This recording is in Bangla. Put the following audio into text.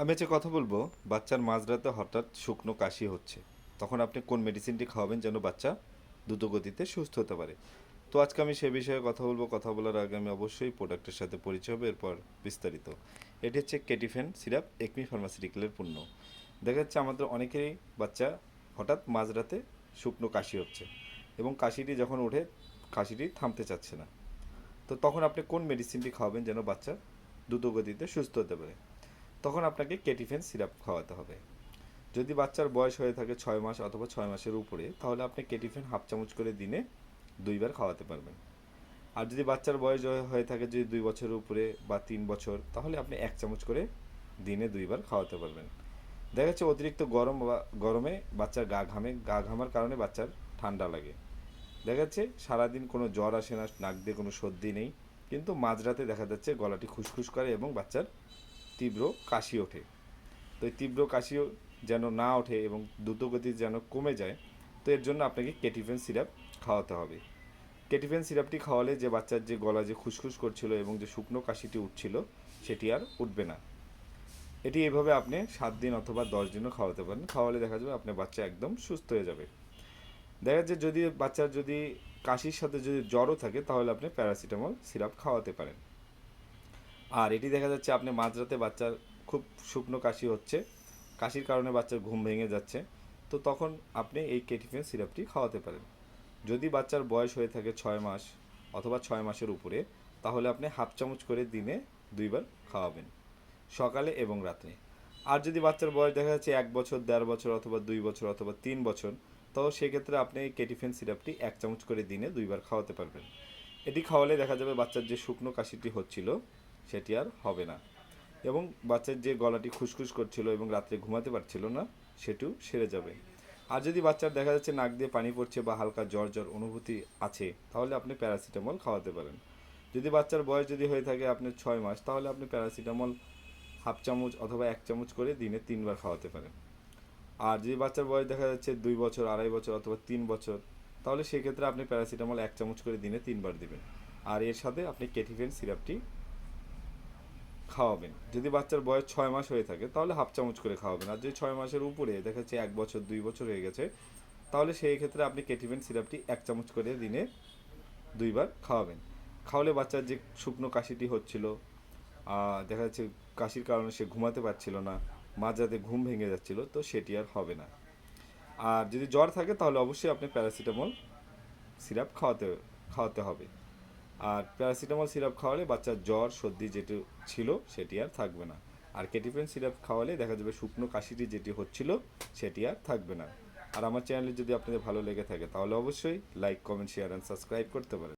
আমি আজকে কথা বলব, বাচ্চার মাঝরাতে হঠাৎ শুকনো কাশি হচ্ছে। তখন আপনি কোন মেডিসিনটি খাওয়াবেন যেন বাচ্চা দ্রুত গতিতে সুস্থ হতে পারে? তো আজকে আমি সে বিষয়ে কথা বলব, কথা বলার আগে আমি অবশ্যই প্রোডাক্টের সাথে পরিচয় হবে, এরপর বিস্তারিত। এটি হচ্ছে কেটিফেন সিরাপ, একমি ফার্মাসিউটিক্যালের পণ্য। দেখা যাচ্ছে আমাদের অনেকেরই বাচ্চা হঠাৎ মাঝরাতে শুকনো কাশি হচ্ছে এবং কাশিটি যখন ওঠে, কাশিটি থামতে চাচ্ছে না। তো তখন আপনি কোন মেডিসিনটি খাওয়াবেন যেন বাচ্চা দ্রুত গতিতে সুস্থ হতে পারে? তখন আপনাকে কেটিফেন সিরাপ খাওয়াতে হবে। যদি বাচ্চার বয়স হয়ে থাকে ছয় মাস অথবা ছয় মাসের উপরে, তাহলে আপনি কেটিফেন হাফ চামচ করে দিনে দুইবার খাওয়াতে পারবেন। আর যদি বাচ্চার বয়স হয়ে- থাকে যদি দুই বছরের উপরে বা তিন বছর, তাহলে আপনি এক চামচ করে দিনে দুইবার খাওয়াতে পারবেন। দেখা যাচ্ছে অতিরিক্ত গরম বা, গরমে বাচ্চার গা ঘামে, গা ঘামার কারণে বাচ্চার ঠান্ডা লাগে। দেখা যাচ্ছে সারাদিন কোনো জ্বর আসে না, নাক দিয়ে কোনো সর্দি নেই, কিন্তু মাঝরাতে দেখা যাচ্ছে গলাটি খুসখুস করে এবং বাচ্চার তীব্র কাশি ওঠে। তো এই তীব্র কাশিও যেন না ওঠে এবং দ্রুতগতি যেন কমে যায়, তো এর জন্য আপনাকে কেটিফেন সিরাপ খাওয়াতে হবে। কেটিফেন সিরাপটি খাওয়ালে যে বাচ্চার যে গলা যে খুসখুস করছিল এবং যে শুকনো কাশিটি উঠছিল, সেটি আর উঠবে না। এটি এভাবে আপনি সাত দিন অথবা দশ দিনও খাওয়াতে পারেন। খাওয়ালে দেখা যাবে আপনার বাচ্চা একদম সুস্থ হয়ে যাবে। দেখা যাচ্ছে যদি বাচ্চার যদি কাশির সাথে যদি জ্বরও থাকে, তাহলে আপনি প্যারাসিটামল সিরাপ খাওয়াতে পারেন। আর এটি দেখা যাচ্ছে আপনি মাঝরাতে বাচ্চার খুব শুকনো কাশি হচ্ছে। কাশির কারণে বাচ্চার ঘুম ভেঙে যাচ্ছে। তো তখন আপনি এই কেটিফেন সিরাপটি খাওয়াতে পারেন। যদি বাচ্চার বয়স হয়ে থাকে ছয় মাস অথবা ছয় মাসের উপরে, তাহলে আপনি হাফ চামচ করে দিনে দুইবার খাওয়াবেন, সকালে এবং রাত্রে। আর যদি বাচ্চার বয়স দেখা যাচ্ছে এক বছর, দেড় বছর অথবা দুই বছর অথবা তিন বছর, তো সেক্ষেত্রে আপনি এই কেটিফেন সিরাপটি এক চামচ করে দিনে দুইবার খাওয়াতে পারবেন। এটি খাওয়ালে দেখা যাবে বাচ্চার যে শুকনো কাশিটি হচ্ছিল সেটি আর হবে না। এবং বাচ্চার যে গলাটি খুসখুস করছিল এবং রাত্রে ঘুমাতে পারছিল না, সেটিও সেরে যাবে। আর যদি বাচ্চার দেখা যাচ্ছে নাক দিয়ে পানি পড়ছে বা হালকা জ্বর জ্বর অনুভূতি আছে, তাহলে আপনি প্যারাসিটামল খাওয়াতে পারেন। যদি বাচ্চার বয়স যদি হয়ে থাকে আপনার ছয় মাস, তাহলে আপনি প্যারাসিটামল হাফ চামচ অথবা এক চামচ করে দিনে তিনবার খাওয়াতে পারেন। আর যদি বাচ্চার বয়স দেখা যাচ্ছে দুই বছর, আড়াই বছর অথবা তিন বছর, তাহলে সেক্ষেত্রে আপনি প্যারাসিটামল এক চামচ করে দিনে তিনবার দিবেন। আর এর সাথে আপনি কেটিফেন সিরাপটি খাওয়াবেন। যদি বাচ্চার বয়স ছয় মাস হয়ে থাকে, তাহলে হাফ চামচ করে খাওয়াবেন। আর যদি ছয় মাসের উপরে, দেখা যাচ্ছে এক বছর, দুই বছর হয়ে গেছে, তাহলে সেই ক্ষেত্রে আপনি কেটিভেন সিরাপটি এক চামচ করে দিনে দুইবার খাওয়াবেন। খাওয়ালে বাচ্চার যে শুকনো কাশিটি হচ্ছিল দেখা যাচ্ছে কাশির কারণে সে ঘুমাতে পারছিল না, মাঝরাতে ঘুম ভেঙে যাচ্ছিল, তো সেটি আর হবে না। আর যদি জ্বর থাকে, তাহলে অবশ্যই আপনি প্যারাসিটামল সিরাপ খাওয়াতে খাওয়াতে হবে। আর প্যারাসিটামল সিরাপ খাওয়ালে বাচ্চার জ্বর, সর্দি যেটি ছিল সেটি আর থাকবে না। আর কেটিফেন সিরাপ খাওয়ালে দেখা যাবে শুকনো কাশিটি যেটি হচ্ছিল সেটি আর থাকবে না। আর আমার চ্যানেলে যদি আপনাদের ভালো লেগে থাকে তাহলে অবশ্যই like comment share and subscribe করতে পারেন।